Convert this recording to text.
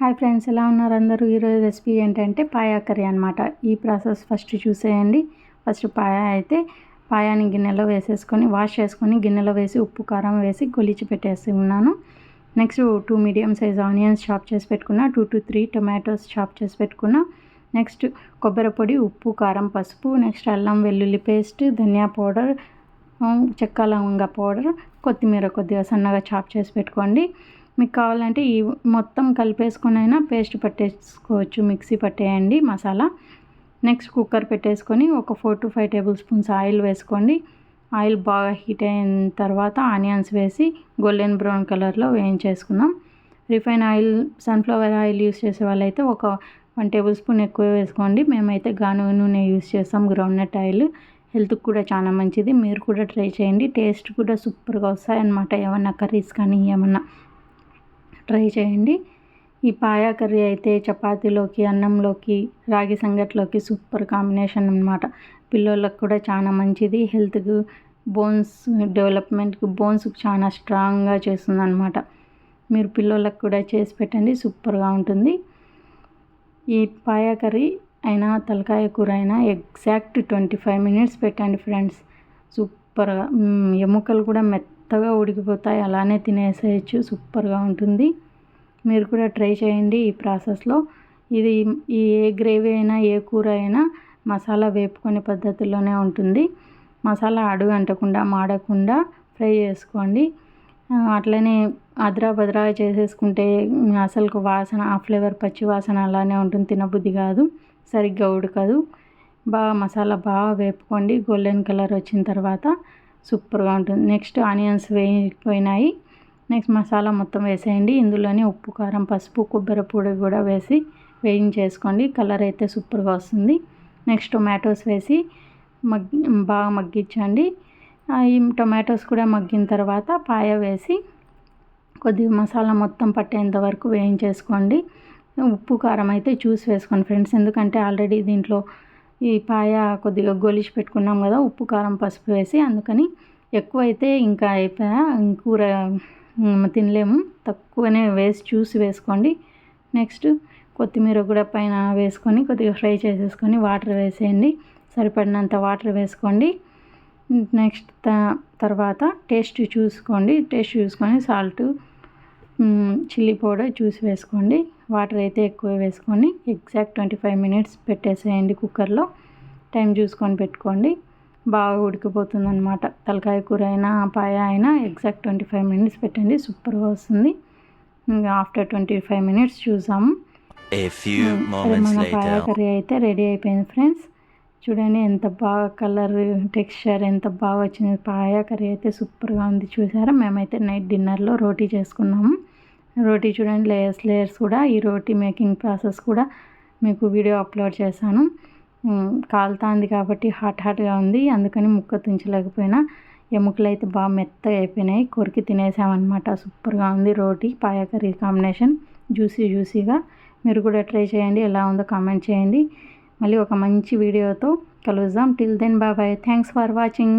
Hi friends ఎలా ఉన్నారు అందరూ? ఈరోజు రెసిపీ ఏంటంటే పాయా కర్రీ అనమాట ఈ ప్రాసెస్ ఫస్ట్ చూసేయండి. ఫస్ట్ పాయా అయితే పాయాని గిన్నెలో వేసేసుకొని వాష్ చేసుకొని గిన్నెలో వేసి ఉప్పు కారం వేసి గొలిచి పెట్టేసి ఉన్నాను. Next two medium size onions chop చేసి పెట్టుకున్న two to three tomatoes chop చేసి పెట్టుకున్న. నెక్స్ట్ కొబ్బరి పొడి ఉప్పు కారం పసుపు నెక్స్ట్ అల్లం వెల్లుల్లి పేస్ట్ ధనియా పౌడర్ చెక్క లవంగ పౌడర్ కొత్తిమీర కొద్దిగా సన్నగా చాప్ చేసి పెట్టుకోండి. మీకు కావాలంటే ఈ మొత్తం కలిపేసుకొని అయినా పేస్ట్ పట్టేసుకోవచ్చు. మిక్సీ పట్టేయండి మసాలా. నెక్స్ట్ కుక్కర్ పెట్టేసుకొని ఒక four to five tablespoons oil వేసుకోండి. ఆయిల్ బాగా హీట్ అయిన తర్వాత ఆనియన్స్ వేసి గోల్డెన్ బ్రౌన్ కలర్లో వేయించేసుకుందాం. Refine oil sunflower oil use చేసే వాళ్ళైతే ఒక వన్ టేబుల్ స్పూన్ ఎక్కువ వేసుకోండి. మేమైతే గాను నూనె యూస్ చేస్తాం గ్రౌండ్నట్ ఆయిల్. హెల్త్కి కూడా చాలా మంచిది. మీరు కూడా ట్రై చేయండి. టేస్ట్ కూడా సూపర్గా వస్తాయి అన్నమాట ఏమన్నా కర్రీస్ కానీ ఏమన్నా ట్రై చేయండి. ఈ పాయా కర్రీ అయితే చపాతీలోకి అన్నంలోకి రాగి సంగట్లోకి సూపర్ కాంబినేషన్ అనమాట పిల్లలకు కూడా చాలా మంచిది. హెల్త్కి బోన్స్ డెవలప్మెంట్కి బోన్స్కి చాలా స్ట్రాంగ్గా చేస్తుంది అనమాట మీరు పిల్లలకు కూడా చేసి పెట్టండి. సూపర్గా ఉంటుంది. ఈ పాయా కర్రీ అయినా తలకాయ కూర అయినా ఎగ్జాక్ట్ ట్వంటీ ఫైవ్ మినిట్స్ పెట్టండి ఫ్రెండ్స్. సూపర్గా ఎముకలు కూడా మెత్తగా ఉడికిపోతాయి. అలానే తినేసేయచ్చు. సూపర్గా ఉంటుంది. మీరు కూడా ట్రై చేయండి ఈ ప్రాసెస్లో. ఇది ఈ ఏ గ్రేవీ అయినా ఏ కూర అయినా మసాలా వేపుకునే పద్ధతిలోనే ఉంటుంది. మసాలా అడుగు అంటకుండా మాడకుండా ఫ్రై చేసుకోండి. అట్లనే అద్రా బద్రా చేసేసుకుంటే అసలుకు వాసన ఆ ఫ్లేవర్ పచ్చి వాసన అలానే ఉంటుంది తినబుద్ధి కాదు సరిగ్గా ఉడకదు. బాగా మసాలా బాగా వేపుకోండి గోల్డెన్ కలర్ వచ్చిన తర్వాత సూపర్గా ఉంటుంది. నెక్స్ట్ ఆనియన్స్ వేయిపోయినాయి. నెక్స్ట్ మసాలా మొత్తం వేసేయండి. ఇందులోనే ఉప్పు కారం పసుపు కొబ్బరి పొడి కూడా వేసి వేయించేసుకోండి. కలర్ అయితే సూపర్గా వస్తుంది. నెక్స్ట్ టొమాటోస్ వేసి మగ్ బాగా మగ్గించండి. ఈ టొమాటోస్ కూడా మగ్గిన తర్వాత పాయ వేసి కొద్దిగా మసాలా మొత్తం పట్టేంత వరకు వేయించేసుకోండి. ఉప్పు కారం అయితే చూసి వేసుకోండి ఫ్రెండ్స్. ఎందుకంటే ఆల్రెడీ దీంట్లో ఈ పాయ కొద్దిగా గొలిచి పెట్టుకున్నాం కదా ఉప్పు కారం పసుపు వేసి అందుకని ఎక్కువ అయితే ఇంకా అయిపోయా కూర తినలేము. తక్కువనే వేసి చూసి వేసుకోండి. నెక్స్ట్ కొత్తిమీర కూడా పైన వేసుకొని కొద్దిగా ఫ్రై చేసేసుకొని వాటర్ వేసేయండి. సరిపడినంత వాటర్ వేసుకోండి. నెక్స్ట్ తర్వాత టేస్ట్ చూసుకోండి. టేస్ట్ చూసుకొని సాల్ట్ చిల్లీ పౌడర్ చూసి వేసుకోండి. వాటర్ అయితే ఎక్కువ వేసుకొని ఎగ్జాక్ట్ ట్వంటీ ఫైవ్ మినిట్స్ పెట్టేసేయండి కుక్కర్లో. టైం చూసుకొని పెట్టుకోండి. బాగా ఉడికిపోతుంది అనమాట తలకాయ కూర అయినా పాయ అయినా ఎగ్జాక్ట్ ట్వంటీ ఫైవ్ మినిట్స్ పెట్టండి సూపర్గా వస్తుంది. ఇంకా ఆఫ్టర్ ట్వంటీ ఫైవ్ మినిట్స్ చూసాము మన పాయ కర్రీ అయితే రెడీ అయిపోయింది ఫ్రెండ్స్ చూడండి ఎంత బాగా కలర్ టెక్స్చర్ ఎంత బాగా వచ్చింది. పాయ కర్రీ అయితే సూపర్గా ఉంది చూసారా? మేమైతే నైట్ డిన్నర్లో రోటీ చేసుకున్నాము. రోటీ చూడండి లేయర్స్ లేయర్స్ కూడా. ఈ రోటీ మేకింగ్ ప్రాసెస్ కూడా మీకు వీడియో అప్లోడ్ చేశాను. కాలుతుంది కాబట్టి హాట్ హాట్గా ఉంది. అందుకని ముక్క తుంచలేకపోయినా ఎముకలు అయితే బాగా మెత్తగా అయిపోయినాయి. కొరికి తినేసామన్నమాట. సూపర్గా ఉంది రోటీ పాయ కర్రీ కాంబినేషన్. జ్యూసీ జ్యూసీగా. మీరు కూడా ట్రై చేయండి. ఎలా ఉందో కామెంట్ చేయండి. మళ్ళీ ఒక మంచి వీడియోతో కలుద్దాం. టిల్ దెన్ బాబాయ్ థ్యాంక్స్ ఫర్ వాచింగ్